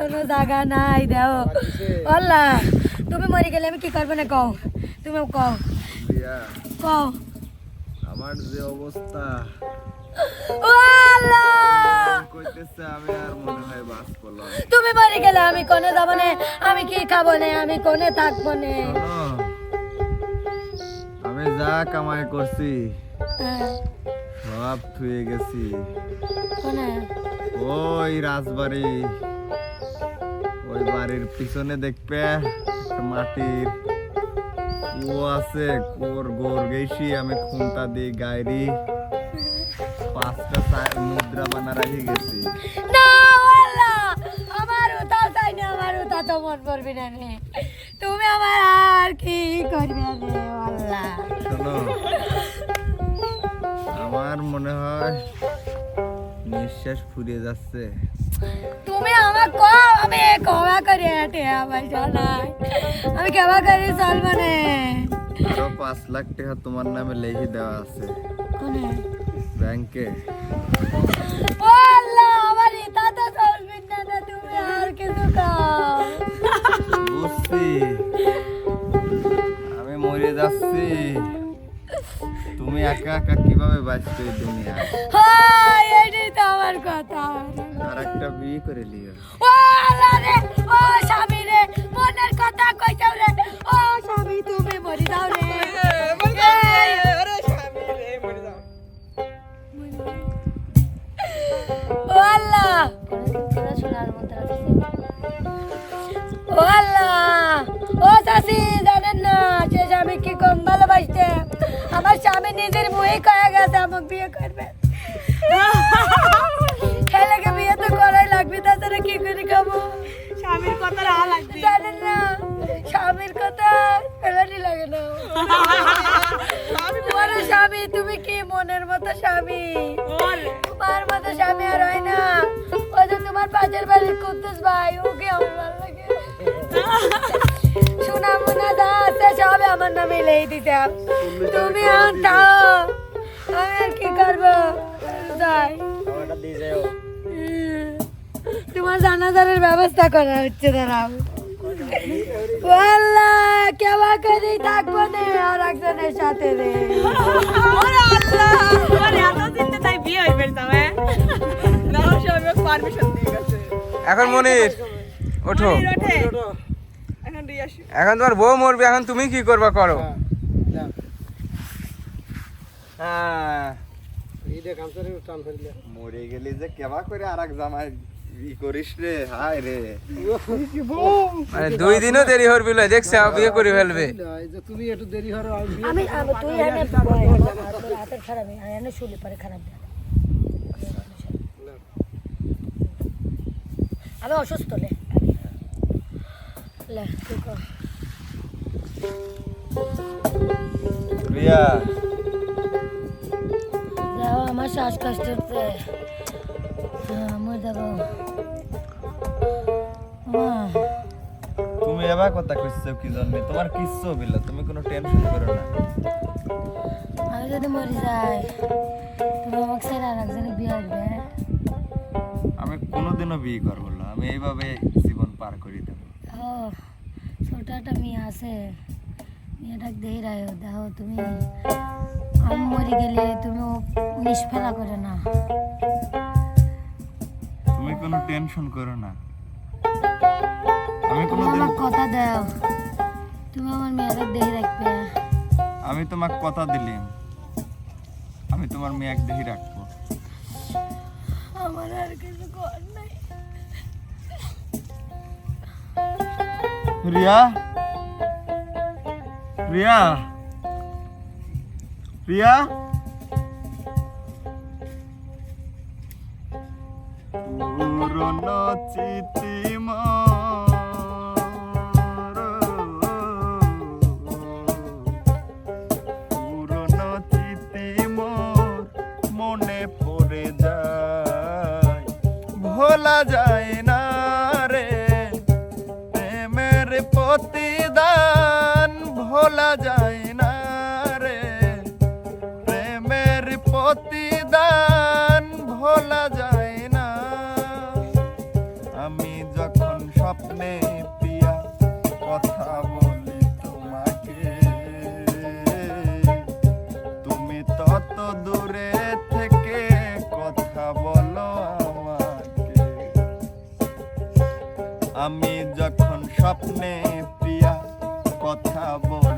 কোনো জায়গা নাই দেও। আল্লাহ তুমি মরে গেলে আমি কি করব না কও? তুমি কও। কও। আমার যে অবস্থা। তুমি মরে গেলে আমি কোনে যাব না? আমি কি খাব না? আমি কোনে থাকব না? আমি যা কামাই করছি হ্যাঁ, সব থুয়ে গেছি। ওই রাজবাড়ি। ওই বাড়ির পিছনে দেখবে মাটির কুয়ো আছে কুয়োর গোর গেছি আমি খুনটা দিই গায়রি পাঁচটা মুদ্রা বানা রাখি গেছি। না আমার চাই না আমার তো মন পড়বি না রে তুমি আমার আর কি করবে রে আল্লাহ শোনো আমার মনে হয় নিঃশ্বাস ফুরিয়ে যাচ্ছে। তুমি আমার কও আমি কবা করি হেঁটে আমার জানাই আমি কেবা করি চলবো না। আরও পাঁচ লাখ টাকা তোমার নামে লেখি দেওয়া আছে। কোনে? ব্যাংকে। ও আল্লাহ আমার ইতা তো চলবি না তুমি আর কিছু খাও বুঝছি। আমি মরে যাচ্ছি। তুমি একা একা কীভাবে বাঁচবে এই দুনিয়ায়? হাই এটাই তো আমার কথা। আর একটা বিয়ে করে লিও। ও আল্লাহ রে ও স্বামী রে মনের কথা কইতাও রে। ও স্বামী তুমি মরি দাও রে। ও আল্লাহ। ও আল্লাহ। ও চাষি জানেন না যে স্বামী কি কম ভালোবাসতে আমার স্বামী নিজের মুহে কয়ে গেছে আমাকে বিয়ে করবে। ছেলেকে বিয়ে তো করাই লাগবে তাছাড়া কি করে খাব? স্বামীর কথা রাহা লাগবে। জানেন না স্বামীর কথা ফেলানি লাগে না। তোমার স্বামী তুমি কি মনের মতো স্বামী? তোমার মতো স্বামী আর হয় না। ওই যে তোমার পাশের বাড়ির কুদ্দুস ভাই ওকে আমার ভালো লাগে। সোনা মোনা যা আছে সব আমার নামে লেই দিতে তুমি এখন থাও আমি আর কি করব? যাই তোমার জানাজারের ব্যবস্থা করা হচ্ছে দাঁড়াও। আল্লাহ কেবা করে থাকব না আর একজনের সাথে রে। আল্লাহ আমার এত চিন্তা তাই বিয়ে হইবে তবে পারমিশন দিয়ে গেছে। এখন মনির ওঠো। এখন এখন তোমার বউ মরবে এখন তুমি কি করবা করো? হ্যাঁ। মরে গেলি যে কেবা করে আর এক জামাই ই করিস রে হায় রে। মানে দুই দিনও দেরি হরবি লয় দেখছে বিয়ে করে ফেলবে। আমি আমি- তুই এনে হাতের- খারাপ আমি এনে শুলি পরে খারাপ আমি অসুস্থ লে। লে তুই রিয়া যাও আমার শ্বাসকষ্ট হচ্ছে হ্যাঁ, যাব। মা। তুমি এবার কথা কইছো কি জন্য? তোমার কিচ্ছু বিল তুমি কোনো টেনশন করো না। আমি যদি মরে যাই তুমি আমাকে ছেড়ে আর একজনে বিয়ে আসবে আমি কোনোদিনও বিয়ে করব না আমি এইভাবে জীবন পার করি দেবো। ও ছোট একটা মেয়ে আছে। মেয়েটাকে দেই রায় দেখো তুমি। আমি মরে গেলে তুমি নিষ্ফেলা করে না। তুমি কোনো টেনশন করো না। আমি তুমি কোনোদিন আমার কথা দাও। তুমি আমার মেয়েদের দেই রাখবে। আমি তোমাকে কথা দিলাম। আমি তোমার মেয়ে এক দেখি রাখব। আমার আর কিছু কর নাই। রিয়া? রিয়া? রিয়া পুরনো চিঠি পুরনো চিঠি মোর মনে পড়ে যায় ভোলা যায় না রে, প্রেমের প্রতিদান, ভোলা যায় প্রতিদান ভোলা যায় না। আমি যখন স্বপ্নে পিয়া কথা বলি তোমাকে, তুমি তত দূরে থেকে কথা বলো আমাকে। আমি যখন স্বপ্নে পিয়া কথা বলি